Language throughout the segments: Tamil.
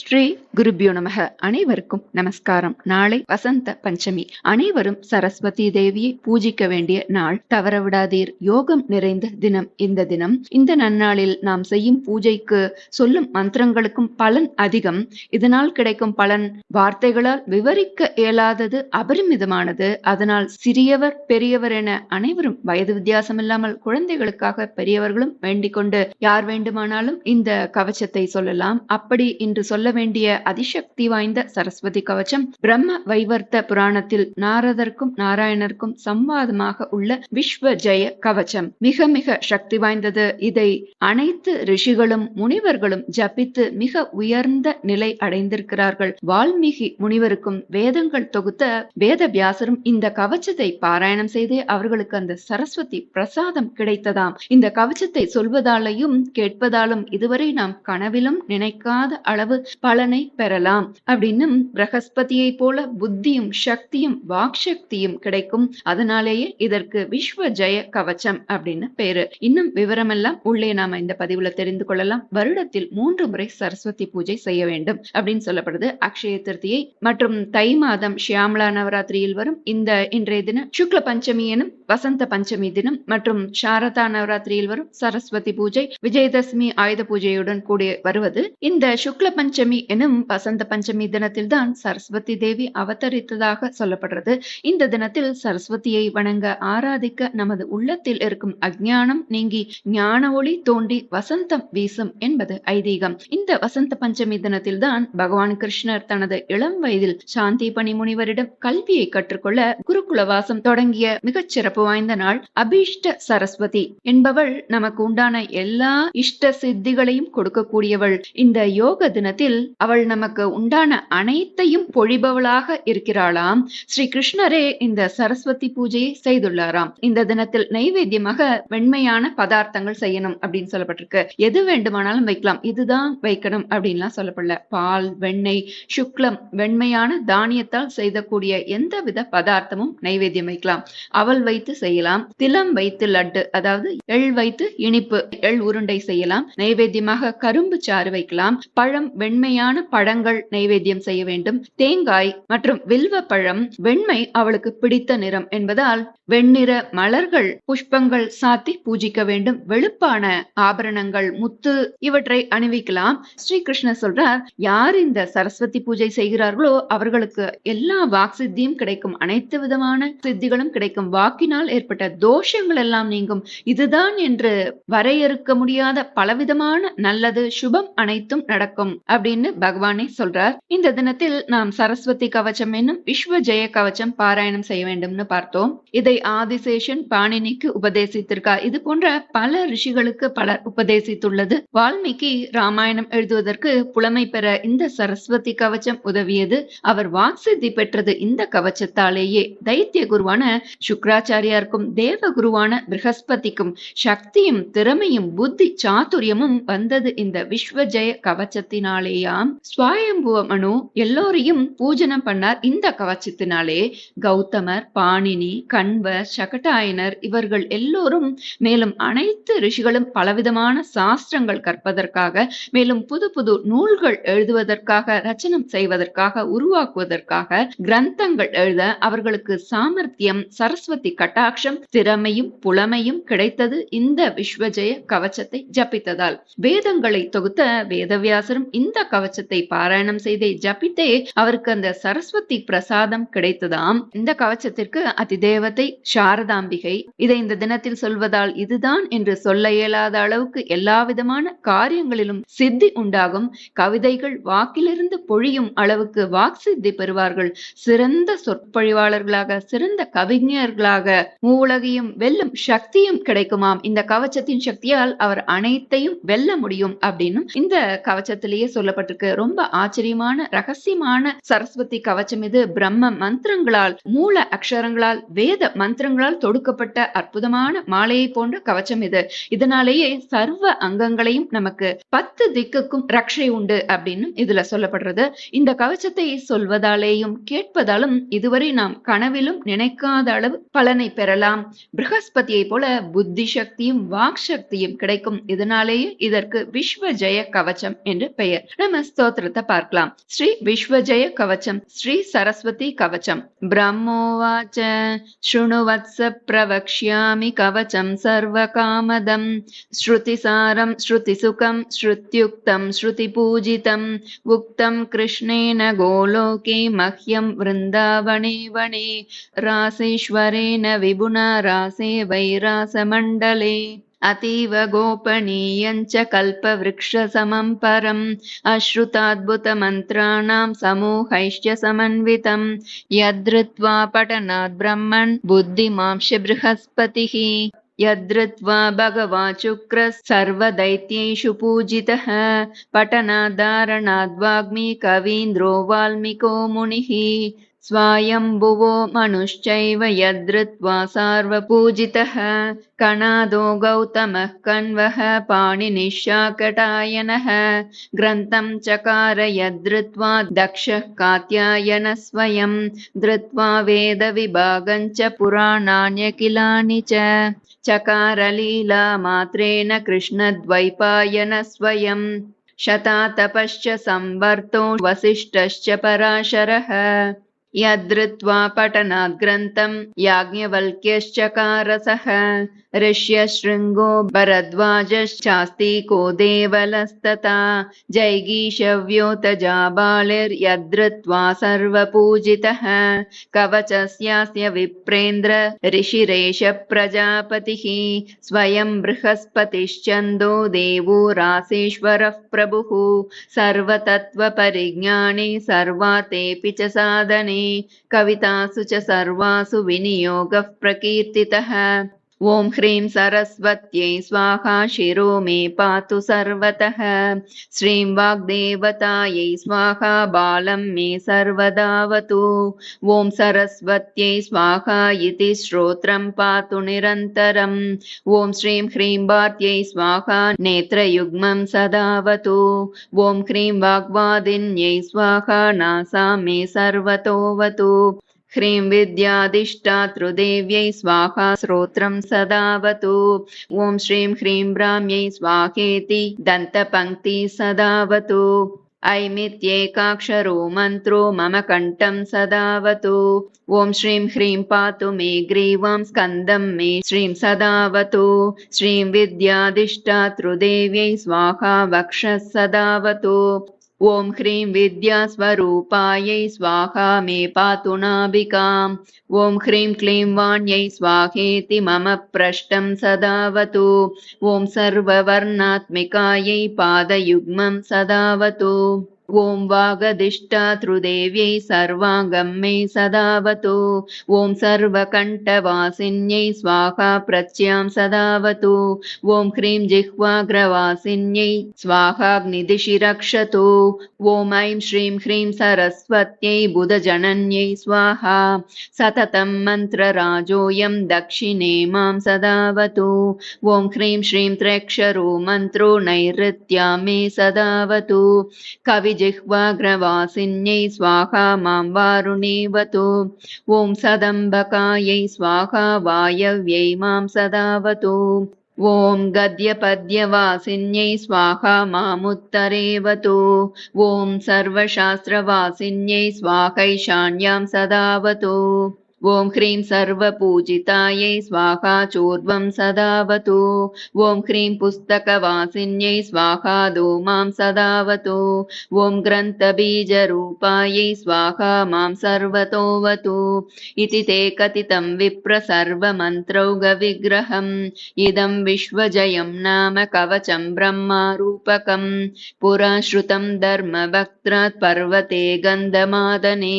ஸ்ரீ குருபியோ நமக. அனைவருக்கும் நமஸ்காரம். நாளை வசந்த பஞ்சமி. அனைவரும் சரஸ்வதி தேவியை பூஜிக்க வேண்டிய நாள். தவறவிடாதீர். யோகம் நிறைந்த தினம் இந்த தினம். இந்த நன்னாளில் நாம் செய்யும் பூஜைக்கு சொல்லும் மந்திரங்களுக்கும் பலன் அதிகம். இதனால் கிடைக்கும் பலன் வார்த்தைகளால் விவரிக்க இயலாதது அபரிமிதமானது. அதனால் சிறியவர் பெரியவர் என அனைவரும் வயது வித்தியாசம் இல்லாமல் குழந்தைகளுக்காக பெரியவர்களும் வேண்டிக் கொண்டு யார் வேண்டுமானாலும் இந்த கவச்சத்தை சொல்லலாம். அப்படி இன்று சொல்ல வேண்டிய அதிசக்தி வாய்ந்த சரஸ்வதி கவச்சம் பிரம்ம வைவர்த்த புராணத்தில் நாரதற்கும் நாராயணருக்கும் சம்வாதமாக உள்ள விஸ்வ ஜெய கவச்சம். மிக மிக சக்தி வாய்ந்தது இதை அனைத்து ரிஷிகளும் முனிவர்களும் ஜபித்து மிக உயர்ந்த நிலை அடைந்திருக்கிறார்கள். வால்மீகி முனிவருக்கும் வேதங்கள் தொகுத்த வேத வியாசரும் இந்த கவச்சத்தை பாராயணம் செய்தே அவர்களுக்கு அந்த சரஸ்வதி பிரசாதம் கிடைத்ததாம். இந்த கவச்சத்தை சொல்வதாலையும் கேட்பதாலும் இதுவரை நாம் கனவிலும் நினைக்காத அளவு பலனை பெறலாம் அப்படின்னு பிரகஸ்பதியை போல புத்தியும் சக்தியும் வாக்சக்தியும் கிடைக்கும். அதனாலேயே இதற்கு விஸ்வ ஜெய கவச்சம் அப்படின்னு பேரு. இன்னும் விவரமெல்லாம் உள்ளே நாம இந்த பதிவுல தெரிந்து கொள்ளலாம். வருடத்தில் மூன்று முறை சரஸ்வதி பூஜை செய்ய வேண்டும் அப்படின்னு சொல்லப்படுது. அக்ஷய திருத்தியை மற்றும் தை மாதம் ஷியாமலா நவராத்திரியில் வரும் இந்த இன்றைய தினம் சுக்ல பஞ்சமி எனும் வசந்த பஞ்சமி தினம் மற்றும் சாரதா நவராத்திரியில் வரும் சரஸ்வதி பூஜை விஜயதசமி ஆயுத பூஜையுடன் கூடிய வருவது. இந்த சுக்ல பஞ்சமி எனும் வசந்த பஞ்சமி தினத்தில் தான் சரஸ்வதி தேவி அவதரித்ததாக சொல்லப்படுறது. இந்த தினத்தில் சரஸ்வதியை வணங்க ஆராதிக்க நமது உள்ளத்தில் இருக்கும் அஜ்ஞானம் நீங்கி ஞான ஒளி தோண்டி வசந்தம் வீசும் என்பது ஐதீகம். இந்த வசந்த பஞ்சமி தினத்தில் தான் பகவான் கிருஷ்ணர் தனது இளம் வயதில் சாந்தி பணி முனிவரிடம் கல்வியை கற்றுக்கொள்ள குருகுல வாசம் தொடங்கிய மிகச் சிறப்பு வாய்ந்த நாள் அபீஷ்ட சரஸ்வதி என்பவள் நமக்கு உண்டான எல்லா இஷ்ட சித்திகளையும் கொடுக்கக்கூடியவள். இந்த யோக தினத்தில் அவள் நமக்கு உண்டான அனைத்தையும் பொழிபவளாக இருக்கிறாளாம். ஸ்ரீ கிருஷ்ணரே இந்த சரஸ்வதி பூஜையை செய்துள்ளாராம். இந்த தினத்தில் நைவேத்தியமாக வெண்மையான பதார்த்தங்கள் செய்யணும் அப்படின்னு சொல்லப்பட்டிருக்கு. எது வேண்டுமானாலும் வைக்கலாம். இதுதான் வைக்கணும் அப்படின்லாம் சொல்லப்படல. பால் வெண்ணெய் சுக்லம் வெண்மையான தானியத்தால் செய்தக்கூடிய எந்த வித பதார்த்தமும் நைவேத்தியம் வைக்கலாம். அவல் வைத்து செய்யலாம். திலம் வைத்து லட்டு அதாவது எள் வைத்து இனிப்பு எள் உருண்டை செய்யலாம். நைவேத்தியமாக கரும்பு சாறு வைக்கலாம். பழம் மென்மையான பழங்கள் நைவேத்தியம் செய்ய வேண்டும். தேங்காய் மற்றும் வில்வ பழம் வெண்மை அவளுக்கு பிடித்த நிறம் என்பதால் வெண்ணிற மலர்கள் புஷ்பங்கள் சாத்தி பூஜிக்க வேண்டும். வெளுப்பான ஆபரணங்கள் முத்து இவற்றை அணிவிக்கலாம். ஸ்ரீ கிருஷ்ணர் சொல்றார் யார் இந்த சரஸ்வதி பூஜை செய்கிறார்களோ அவர்களுக்கு எல்லா வாக் சித்தியும் கிடைக்கும். அனைத்து விதமான சித்திகளும் கிடைக்கும். வாக்கினால் ஏற்பட்ட தோஷங்கள் எல்லாம் நீங்கும். இதுதான் என்று வரையறுக்க முடியாத பலவிதமான நல்லது சுபம் அனைத்தும் நடக்கும். அப்படி அப்படின்னு பகவானே சொல்றார். இந்த தினத்தில் நாம் சரஸ்வதி கவச்சம் என்னும் விஸ்வ ஜெய கவச்சம் பாராயணம் செய்ய வேண்டும்னு பார்த்தோம். இதை ஆதிசேஷன் பாணினிக்கு உபதேசித்திருக்கார் இது போன்ற பல ரிஷிகளுக்கு பலர் உபதேசித்துள்ளது. வால்மீகி ராமாயணம் எழுதுவதற்கு புலமை பெற இந்த சரஸ்வதி கவச்சம் உதவியது. அவர் வாக்சித்தி பெற்றது இந்த கவச்சத்தாலேயே. தைத்திய குருவான சுக்ராச்சாரியாருக்கும் தேவ குருவான பிரகஸ்பதிக்கும் சக்தியும் திறமையும் புத்தி சாதுரியமும் வந்தது இந்த விஸ்வ ஜெய கவச்சத்தினாலேயாம் ஸ்வயம்புவ மனு எல்லோரையும் பூஜனம் பண்ணார் இந்த கவச்சத்தினாலே. கௌதமர் பாணினி கண்வர் சகட்டாயனர் இவர்கள் எல்லோரும் மேலும் அனைத்து ரிஷிகளும் பலவிதமான சாஸ்திரங்கள் கற்பதற்காக மேலும் புது புது நூல்கள் எழுதுவதற்காக ரச்சனம் செய்வதற்காக உருவாக்குவதற்காக கிரந்தங்கள் எழுத அவர்களுக்கு சாமர்த்தியம் சரஸ்வதி கட்டாட்சம் திறமையும் புலமையும் கிடைத்தது இந்த விஸ்வஜய கவச்சத்தை ஜபித்ததால் வேதங்களை தொகுத்த வேதவியாசரும் இந்த கவச்சத்தை பாராயணம் செய்து ஜபித்தே அவருக்கு அந்த சரஸ்வதி பிரசாதம் கிடைத்ததாம். இந்த கவச்சத்திற்கு அதிதேவதை சாரதாம்பிகை. இதை இந்த தினத்தில் சொல்வதால் இதுதான் என்று சொல்ல இயலாத அளவுக்கு எல்லா விதமான காரியங்களிலும் சித்தி உண்டாகும். கவிதைகள் வாக்கிலிருந்து பொழியும் அளவுக்கு வாக் சித்தி பெறுவார்கள். சிறந்த சொற்பொழிவாளர்களாக சிறந்த கவிஞர்களாக மூவுலகையும் வெல்லும் சக்தியும் கிடைக்குமாம். இந்த கவச்சத்தின் சக்தியால் அவர் அனைத்தையும் வெல்ல முடியும் அப்படின்னு இந்த கவச்சத்திலேயே சொல்லப்பட்டிருக்கு. ரொம்ப ஆச்சரியமான ரகசியமான சரஸ்வதி கவச்சம் இது. பிரம்ம மந்திரங்களால் மூல அக்ஷரங்களால் வேத மந்திரங்களால் தொடுக்கப்பட்ட அற்புதமான மாலையை போன்ற கவச்சம் இது. இதனாலேயே சர்வ அங்கங்களையும் நமக்கு பத்து திக்குக்கும் ரக்ஷை உண்டு அப்படின்னு இதுல சொல்லப்படுறது. இந்த கவச்சத்தை சொல்வதாலேயும் கேட்பதாலும் இதுவரை நாம் கனவிலும் நினைக்காத அளவு பலனை பெறலாம். பிரகஸ்பதியை போல புத்தி சக்தியும் வாக் சக்தியும் கிடைக்கும். இதனாலேயே இதற்கு விஸ்வ ஜெய கவச்சம் என்று பெயர். பிரதம ஸ்தோத்திரத்தை பார்க்கலாம் ஸ்ரீ விஸ்வஜய கவச்சம் ஸ்ரீ சரஸ்வதி கவச்சம் பிரம்மோவாச்ச ஸ்ருணுவத்ச பிரவக்ஷ்யாமி கவச்சம் சர்வ காமதம் ஸ்ருதிசாரம் ஸ்ருதிசுகம் ஸ்ருத்யுக்தம் ஸ்ருதி பூஜிதம் உக்தம் கிருஷ்ணேன கோலோகே மஹ்யம் விருந்தாவணே வனே ராசேஸ்வரேன விபுனா ராசே வைராசமண்டலே अतीव गोपनीयं च कल्पवृक्षसमं परम्। अश्रुताद्भुतमन्त्राणां समूहैश्च समन्वितं यद्धृत्वा पठनात् ब्रह्मन् बुद्धिमांश बृहस्पतिः। यद्धृत्वा भगवान् शुक्रः सर्वदैत्येषु पूजितः। पठनादारणाद्वाग्मी कवीन्द्रो वाल्मीको मुनिः स्वायम्भुवो मनुश्चैव यद्धृत्वा सार्वपूजितः। कणादो गौतमः कण्वः पाणिनिशाकटायनः। ग्रन्थं चकार यद्धृत्वा दक्षः कात्यायन स्वयं। धृत्वा वेदविभागं च पुराणान्यखिलानि च। चकारलीलामात्रेण कृष्णद्वैपायन स्वयं। शतातपश्च संवर्तो वसिष्ठश्च पराशरः यद्धृत्वा पठनात् ग्रन्थं याज्ञवल्क्यश्चकारसः। ऋष्यशृङ्गो भरद्वाजश्चास्तिको देवलस्तथा। जैगीषव्योत जाबालिर्यद्धृत्वा सर्वपूजितः। कवचस्यास्य विप्रेन्द्र ऋषिरेष प्रजापतिः स्वयं बृहस्पतिश्चन्दो देवो रासेश्वरः प्रभुः। सर्वतत्त्वपरिज्ञाने सर्वातेऽपि च साधने कवितासु च सर्वासु विनियोगः प्रकीर्तितः। ॐ ह्रीं सरस्वत्यै स्वाहा शिरो मे पातु सर्वतः। श्रीं वाग्देवतायै स्वाहा बालं मे सर्वदावतु ॐ सरस्वत्यै स्वाहा इति श्रोत्रं पातु निरन्तरम्। ॐ श्रीं ह्रीं वार्त्यै स्वाहा नेत्रयुग्मं सदावतु ॐ ह्रीं वाग्वादिन्यै स्वाहा नासा मे सर्वतोऽवतु ह्रीं विद्याधिष्ठातृदेव्यै स्वाहा श्रोत्रं सदावतु। ॐ श्रीं ह्रीं ब्राह्म्यै स्वाहेति दन्तपङ्क्ति सदावतु। ऐमित्येकाक्षरो मन्त्रो मम कण्ठं सदावतु। ॐ श्रीं ह्रीं पातु मे ग्रीवां स्कन्दं मे श्रीं सदावतु। श्रीं विद्याधिष्ठातृदेव्यै स्वाहा वक्षः सदावतु ॐ ह्रीं विद्यास्वरूपायै स्वाहा मे पातु नाभिकाम् ॐ ह्रीं क्लीं वाण्यै स्वाहेति मम पृष्ठं सदावतु। ॐ सर्ववर्णात्मिकायै पादयुग्मं सदावतु ॐ वागधिष्ठातृदेव्यै सर्वाङ्गं मे सदावतु ॐ सर्वकण्ठवासिन्यै स्वाहा प्रत्यां सदावतु ॐ ह्रीं जिह्वाग्रवासिन्यै स्वाहाग्निदिशि रक्षतु ॐ ऐं श्रीं ह्रीं सरस्वत्यै बुधजनन्यै स्वाहा सततं मन्त्रराजोऽयं दक्षिणे मां सदावतु ॐ ह्रीं श्रीं त्र्यक्षरो मन्त्रो नैऋत्या मे सदावतु कवि जिह्वाग्रवासिन्यै स्वाहा मां वारुणीवतु। ॐ सदम्बकायै स्वाहा वायव्यै मां सदावतु। ॐ गद्यपद्यवासिन्यै स्वाहा मामुत्तरेवतु। ॐ सर्वशास्त्रवासिन्यै स्वाहैशान्यां सदावतु ॐ ह्रीं सर्वपूजितायै स्वाहा चोर्ध्वं सदावतु। ॐ ह्रीं पुस्तकवासिन्यै स्वाहा मां सदावतु। ॐ ग्रन्थबीजरूपायै स्वाहा मां सर्वतोऽवतु। इति ते कथितं विप्र सर्वमन्त्रौगविग्रहम्। इदं विश्वजयं नाम कवचं ब्रह्मारूपकं पुरा श्रुतं धर्मभक्त्रात् पर्वते गन्धमादने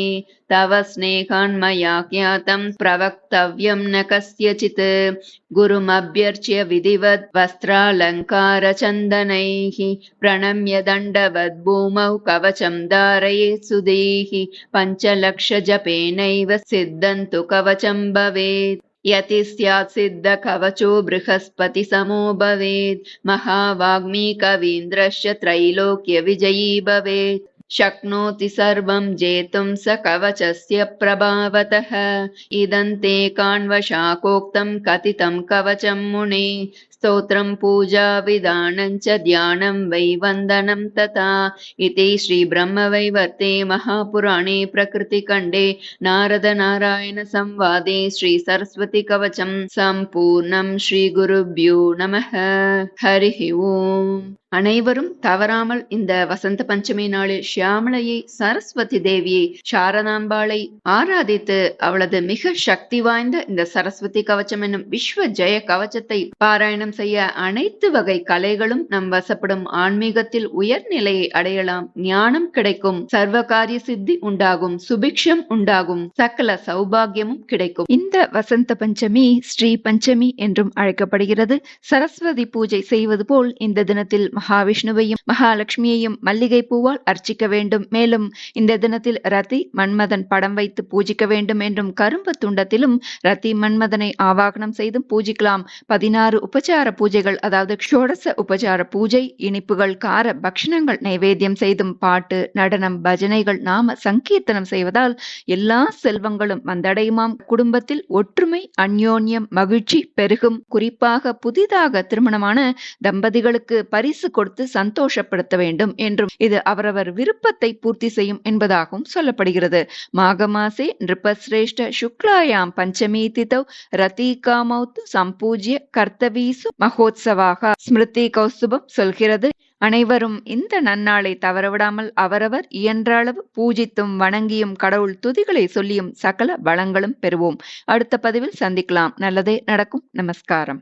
तव स्नेहान्मया ज्ञातं प्रवक्तव्यं न कस्यचित्। गुरुमभ्यर्च्य विधिवद् वस्त्रालङ्कारचन्दनैः प्रणम्य दण्डवद् भूमौ कवचं धारयेत् सुधीः पञ्चलक्षजपेनैव सिद्धन्तु कवचं भवेत्। यति स्यात् सिद्धकवचो बृहस्पतिसमो भवेत्। महावाग्मी कवीन्द्रश्च त्रैलोक्यविजयी भवेत् शक्नोति सर्वं जेतुं स कवचस्य प्रभावतः इदन्ते काण्वशाकोक्तं कथितं कवचं मुने स्तोत्रं पूजा विधानं च ध्यानं वै वन्दनं तथा इति श्रीब्रह्मवैवर्ते महापुराणे प्रकृतिखण्डे नारदनारायणसंवादे श्रीसरस्वतीकवचं सम्पूर्णं श्रीगुरुभ्यो நமः ஹரிஹி ஓம் அனைவரும் தவறாமல் இந்த வசந்த பஞ்சமி நாளில் சியாமளையை சரஸ்வதி தேவியை சாரதாம்பாளை ஆராதித்து அவளது மிக சக்தி வாய்ந்த இந்த சரஸ்வதி கவச்சம் என்னும் விஸ்வ ஜெய கவச்சத்தை பாராயணம் செய்ய அனைத்து வகை கலைகளும் நம் வசப்படும் ஆன்மீகத்தில் உயர்நிலையை அடையலாம். ஞானம் கிடைக்கும் சர்வகாரிய சித்தி உண்டாகும் சுபிக்ஷம் உண்டாகும் சகல சௌபாகியமும் கிடைக்கும். இந்த வசந்த பஞ்சமி ஸ்ரீ பஞ்சமி என்றும் அழைக்கப்படுகிறது. சரஸ்வதி பூஜை செய்வது போல் இந்த தினத்தில் மகாவிஷ்ணுவையும் மகாலட்சுமியையும் மல்லிகை பூவால் அர்ச்சிக்க வேண்டும். மேலும் இந்த தினத்தில் ரதி மன்மதன் படம் வைத்து பூஜிக்க வேண்டும் என்றும் கரும்பு துண்டத்திலும் ரதி மன்மதனை ஆவாகனம் செய்தும் பூஜிக்கலாம். பதினாறு உபச்சார பூஜைகள் அதாவது ஷோடச உபச்சார பூஜை இனிப்புகள் கார பக்ஷணங்கள் நைவேத்தியம் செய்தும் பாட்டு நடனம் பஜனைகள் நாம சங்கீர்த்தனம் செய்வதால் எல்லா செல்வங்களும் வந்தடையுமாம். குடும்பத்தில் ஒற்றுமை அந்யோன்யம் மகிழ்ச்சி பெருகும். குறிப்பாக புதிதாக திருமணமான தம்பதிகளுக்கு பரிசு கொடுத்து சந்தோஷப்படுத்த வேண்டும் என்றும் இது அவரவர் விருப்பத்தை பூர்த்தி செய்யும் என்பதாகவும் சொல்லப்படுகிறது. மாகமாசே நிருபஸ்ரேஷ்ட சுக்லாயாம் பஞ்சமி திதௌ ரதிகாமௌத்து சம்பூஜ்ய கர்த்தவீசு மகோத்சவாக. ஸ்மிருதி கௌஸ்துபம் சொல்கிறது அனைவரும் இந்த நன்னாளை தவறவிடாமல் அவரவர் இயன்ற அளவு பூஜித்தும் வணங்கியும் கடவுள் துதிகளை சொல்லியும் சகல வளங்களும் பெறுவோம். அடுத்த பதிவில் சந்திக்கலாம். நல்லதே நடக்கும். நமஸ்காரம்.